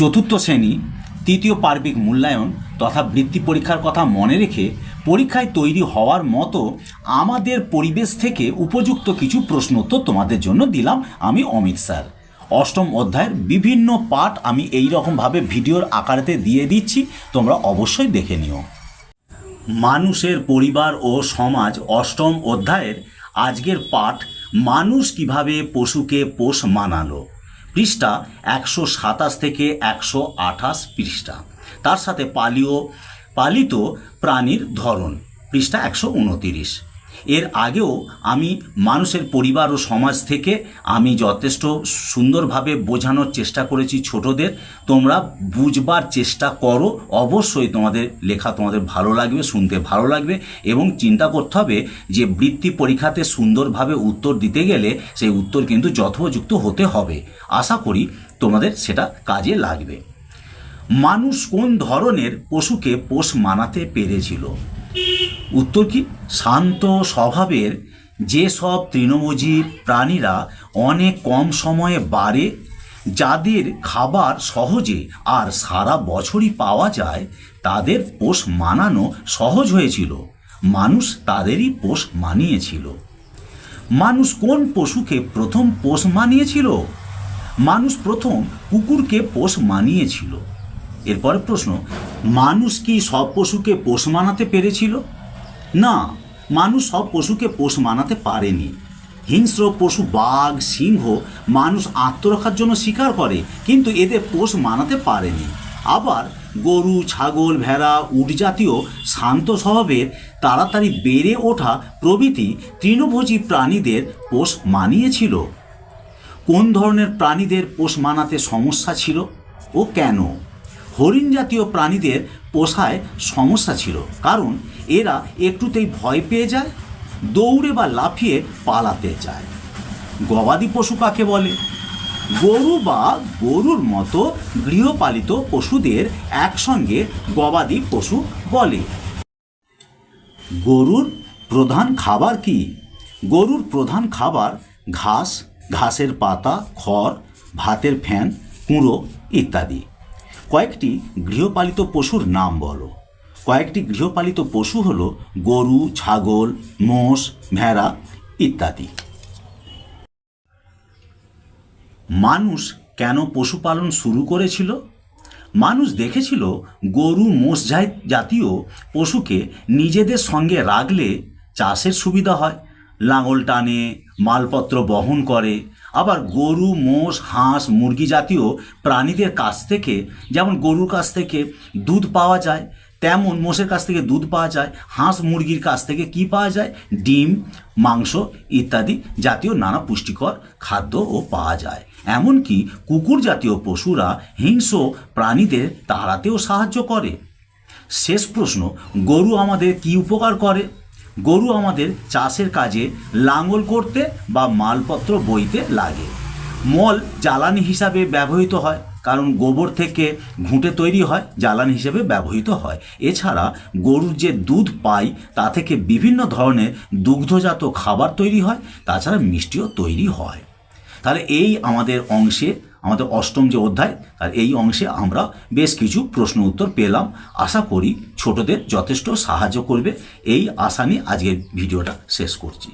চতুর্থ শ্রেণি, তৃতীয় পার্বিক মূল্যায়ন তথা বৃত্তি পরীক্ষার কথা মনে রেখে পরীক্ষায় তৈরি হওয়ার মতো আমাদের পরিবেশ থেকে উপযুক্ত কিছু প্রশ্ন প্রশ্নোত্তর তোমাদের জন্য দিলাম আমি অমিত স্যার। অষ্টম অধ্যায়ের বিভিন্ন পাঠ আমি এই রকমভাবে ভিডিওর আকারেতে দিয়ে দিচ্ছি, তোমরা অবশ্যই দেখে নিও। মানুষের পরিবার ও সমাজ অষ্টম অধ্যায়ের আজকের পাঠ, মানুষ কীভাবে পশুকে পোষ মানালো? পৃষ্ঠা একশো সাতাশ থেকে একশো আঠাশ পৃষ্ঠা। তার সাথে পালীয় পালিত প্রাণীর ধরন, পৃষ্ঠা একশো উনতিরিশ। এর আগেও আমি মানুষের পরিবার ও সমাজ থেকে আমি যথেষ্ট সুন্দরভাবে বোঝানোর চেষ্টা করেছি ছোটদের। তোমরা বুঝবার চেষ্টা করো। অবশ্যই তোমাদের লেখা তোমাদের ভালো লাগবে, শুনতে ভালো লাগবে এবং চিন্তা করতে হবে যে বৃত্তি পরীক্ষাতে সুন্দরভাবে উত্তর দিতে গেলে সেই উত্তর কিন্তু যথোপযুক্ত হতে হবে। আশা করি তোমাদের সেটা কাজে লাগবে। মানুষ কোন ধরনের পশুকে পোষ মানাতে পেরেছিল? উত্তর কি? শান্ত স্বভাবের যেসব তৃণভোজী প্রাণীরা অনেক কম সময়ে বাড়ে, যাদের খাবার সহজে আর সারা বছরই পাওয়া যায়, তাদের পোষ মানানো সহজ হয়েছিল। মানুষ তাদেরই পোষ মানিয়েছিল। মানুষ কোন পশুকে প্রথম পোষ মানিয়েছিল? মানুষ প্রথম কুকুরকে পোষ মানিয়েছিল। এরপরে প্রশ্ন, মানুষ কি সব পশুকে পোষ মানাতে পেরেছিল? না, মানুষ সব পশুকে পোষ মানাতে পারেনি। হিংস্র পশু, বাঘ, সিংহ মানুষ আত্মরক্ষার জন্য শিকার করে, কিন্তু এদের পোষ মানাতে পারেনি। আবার গরু, ছাগল, ভেড়া, উট জাতীয় শান্ত স্বভাবের, তাড়াতাড়ি বেড়ে ওঠা প্রভৃতি তৃণভোজী প্রাণীদের পোষ মানিয়েছিল। কোন ধরনের প্রাণীদের পোষ মানাতে সমস্যা ছিল ও কেন? হরিণ জাতীয় প্রাণীদের পোষায় সমস্যা ছিল। কারণ এরা একটুতেই ভয় পেয়ে যায়, দৌড়ে বা লাফিয়ে পালাতে চায় গবাদি পশু কাকে বলে? গরু বা গরুর মতো গৃহপালিত পশুদের একসঙ্গে গবাদি পশু বলে। গরুর প্রধান খাবার কি? গরুর প্রধান খাবার ঘাস, ঘাসের পাতা, খড়, ভাতের ফ্যান, কুঁড়ো ইত্যাদি। কয়েকটি গৃহপালিত পশুর নাম বলো। কয়েকটি গৃহপালিত পশু হলো গরু, ছাগল, মোষ, ভেড়া ইত্যাদি। মানুষ কেন পশুপালন শুরু করেছিল? মানুষ দেখেছিল গরু, মোষ জাতীয় পশুকে নিজেদের সঙ্গে রাখলে চাষের সুবিধা হয়। লাঙল টানে, মালপত্র বহন করে। আবার গরু, মোষ, হাঁস, মুরগি জাতীয় প্রাণীদের কাছ থেকে, যেমন গরুর কাছ থেকে দুধ পাওয়া যায়, তেমন মোষের কাছ থেকে দুধ পাওয়া যায়, হাঁস, মুরগির কাছ থেকে কি পাওয়া যায়? ডিম, মাংস ইত্যাদি জাতীয় নানা পুষ্টিকর খাদ্যও পাওয়া যায়। এমনকি কুকুর জাতীয় পশুরা হিংস্র প্রাণীদের তাড়াতেও সাহায্য করে। শেষ প্রশ্ন, গরু আমাদের কি উপকার করে? গরু আমাদের চাষের কাজে লাঙল করতে বা মালপত্র বইতে লাগে। মল জ্বালানি হিসাবে ব্যবহৃত হয়, কারণ গোবর থেকে ঘুঁটে তৈরি হয়, জ্বালানি হিসেবে ব্যবহৃত হয়। এছাড়া গরুর যে দুধ পাই, তা থেকে বিভিন্ন ধরনের দুগ্ধজাত খাবার তৈরি হয়, তাছাড়া মিষ্টিও তৈরি হয়। তাহলে এই আমাদের অংশে, আমাদের অষ্টম যে অধ্যায় তার এই অংশে আমরা বেশ কিছু প্রশ্ন উত্তর পেলাম। আশা করি ছোটদের যথেষ্ট সাহায্য করবে। এই আশা নিয়ে আজকের ভিডিওটা শেষ করছি।